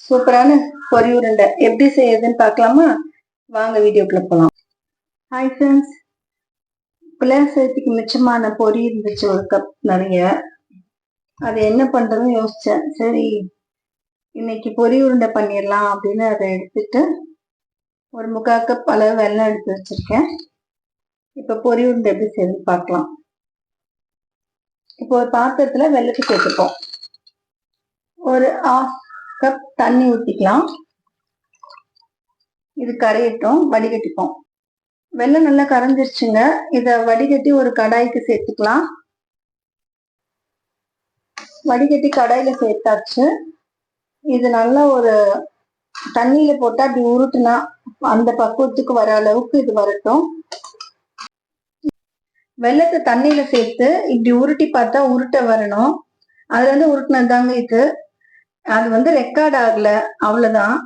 சூப்பரான பொரி உருண்டை. எப்படி செய்யறதுன்னு பார்க்கலாமா? வாங்க வீடியோக்குள்ள போகலாம் ஹாய் ஃப்ரெண்ட்ஸ் பிள்ளையார் சேர்த்துக்கு மிச்சமான பொரி இருந்துச்சு ஒரு கப் நிறைய. அது என்ன பண்றதுன்னு யோசிச்சேன். சரி இன்னைக்கு பொரி உருண்டை பண்ணிடலாம் அப்படின்னு அதை எடுத்துட்டு ஒரு முக்கால் கப் அளவு வெள்ளம் எடுத்து வச்சிருக்கேன். இப்போ பொரி உருண்டை எப்படி செய்யுதுன்னு பார்க்கலாம். இப்போ ஒரு பாத்திரத்துல வெள்ளத்தை சேர்த்துப்போம். ஒரு ஆஃப் கப் தண்ணி ஊற்றிக்கலாம் இது கரையட்டும் வடிகட்டிப்போம். வெள்ளம் நல்லா கரைஞ்சிருச்சுங்க. இதை வடிகட்டி ஒரு கடாய்க்கு சேர்த்துக்கலாம். வடிகட்டி கடாயில சேர்த்தாச்சு. இது நல்லா ஒரு தண்ணியில போட்டா அப்படி உருட்டுனா அந்த பக்குவத்துக்கு வர அளவுக்கு இது வரட்டும். வெள்ளத்தை தண்ணியில சேர்த்து இப்படி உருட்டி பார்த்தா உருட்ட வரணும். அதுல இருந்து உருட்டினது தாங்க இது. அது வந்து ரெக்கார்ட் ஆகல. அவ்வளவுதான்.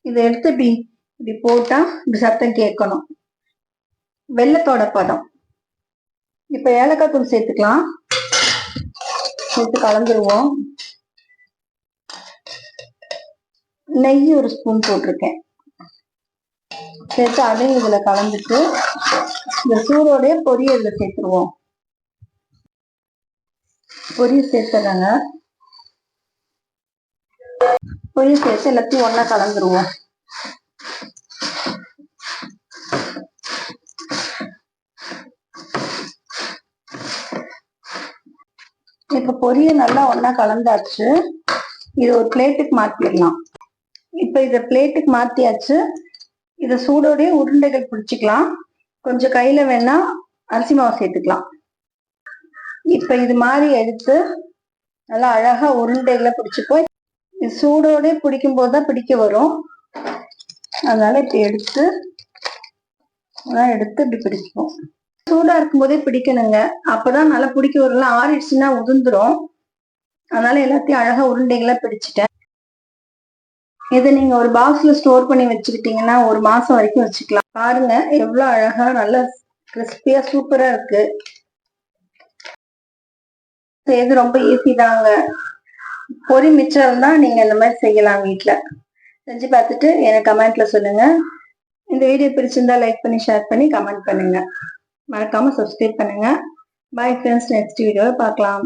இதை எடுத்து இப்படி இப்படி போட்டா இப்படி சத்தம் கேட்கணும். வெள்ளத்தோட பதம் இப்ப ஏலக்காய் தூள் சேர்த்துக்கலாம். சேர்த்து கலந்துருவோம். நெய் ஒரு ஸ்பூன் போட்டிருக்கேன். சேர்த்து அதையும் இதுல கலந்துட்டு இந்த சூடோடைய பொரிய இதுல சேர்த்துருவோம். பொரிய சேர்த்துறாங்க கொஞ்சம் சேர்த்து எல்லாத்தையும் ஒன்னா கலந்துருவோம். இப்ப பொரிய நல்லா ஒன்னா கலந்தாச்சு. இது ஒரு பிளேட்டுக்கு மாத்திடலாம் இப்ப இத பிளேட்டுக்கு மாத்தியாச்சு. இத சூடோடய உருண்டைகள் பிடிச்சிக்கலாம். கொஞ்சம் கையில வேணா அரிசி மாவு சேர்த்துக்கலாம். இப்ப இது மாதிரி எடுத்து நல்லா அழகா உருண்டைகளை பிடிச்சிப்போம் சூடோட பிடிக்கும் போதுதான் பிடிக்க வரும். அதனால இப்ப எடுத்து அதான் எடுத்து இப்படி பிடிக்கும் சூடா இருக்கும் போதே பிடிக்கணுங்க. அப்பதான் நல்லா பிடிக்க வரல ஆறிடுச்சுன்னா உதிர்ந்துரும். அதனால எல்லாத்தையும் அழகா உருண்டைகளா பிடிச்சிட்டேன். இதை நீங்க ஒரு பாக்ஸ்ல ஸ்டோர் பண்ணி வச்சுக்கிட்டீங்கன்னா ஒரு மாசம் வரைக்கும் வச்சுக்கலாம். பாருங்க எவ்வளவு அழகா நல்லா கிறிஸ்பியா சூப்பரா இருக்கு. இது ரொம்ப ஈஸி தாங்க. பொரி மிச்சம் இருந்தால் நீங்க இந்த மாதிரி செய்யலாம் வீட்டில் செஞ்சு பார்த்துட்டு எனக்கு கமெண்ட்ல சொல்லுங்க. இந்த வீடியோ பிடிச்சிருந்தா லைக் பண்ணி ஷேர் பண்ணி கமெண்ட் பண்ணுங்க. மறக்காம சப்ஸ்கிரைப் பண்ணுங்க. பாய் ஃப்ரெண்ட்ஸ் நெக்ஸ்ட் வீடியோவை பார்க்கலாம்.